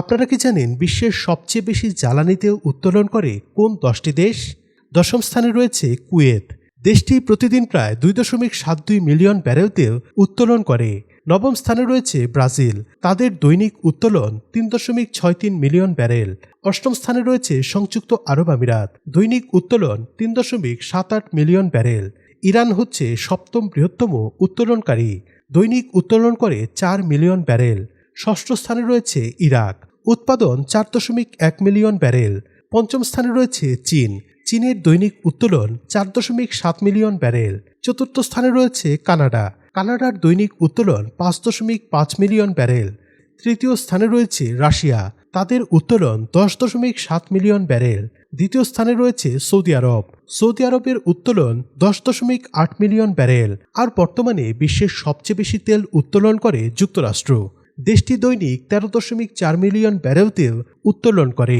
আপনারা কি জানেন বিশ্বের সবচেয়ে বেশি জ্বালানি তেল উত্তোলন করে কোন দশটি দেশ? দশম স্থানে রয়েছে কুয়েত। দেশটি প্রতিদিন প্রায় দুই দশমিক সাত দুই মিলিয়ন ব্যারেল তেল উত্তোলন করে। নবম স্থানে রয়েছে ব্রাজিল। তাদের দৈনিক উত্তোলন তিন দশমিক ছয় তিন মিলিয়ন ব্যারেল। অষ্টম স্থানে রয়েছে সংযুক্ত আরব আমিরাত। দৈনিক উত্তোলন তিন দশমিক সাত আট মিলিয়ন ব্যারেল। ইরান হচ্ছে সপ্তম বৃহত্তম উত্তোলনকারী। দৈনিক উত্তোলন করে চার মিলিয়ন ব্যারেল। ষষ্ঠ স্থানে রয়েছে ইরাক। উৎপাদন চার দশমিক এক মিলিয়ন ব্যারেল। পঞ্চম স্থানে রয়েছে চীন। চীনের দৈনিক উত্তোলন চার দশমিক সাত মিলিয়ন ব্যারেল। চতুর্থ স্থানে রয়েছে কানাডা। কানাডার দৈনিক উত্তোলন পাঁচ দশমিক পাঁচ মিলিয়ন ব্যারেল। তৃতীয় স্থানে রয়েছে রাশিয়া। তাদের উত্তোলন দশ দশমিক সাত মিলিয়ন ব্যারেল। দ্বিতীয় স্থানে রয়েছে সৌদি আরব। সৌদি আরবের উত্তোলন দশ দশমিক আট মিলিয়ন ব্যারেল। আর বর্তমানে বিশ্বের সবচেয়ে বেশি তেল উত্তোলন করে যুক্তরাষ্ট্র। দেশটি দৈনিক তেরো দশমিক চার মিলিয়ন ব্যারেল তেল উত্তোলন করে।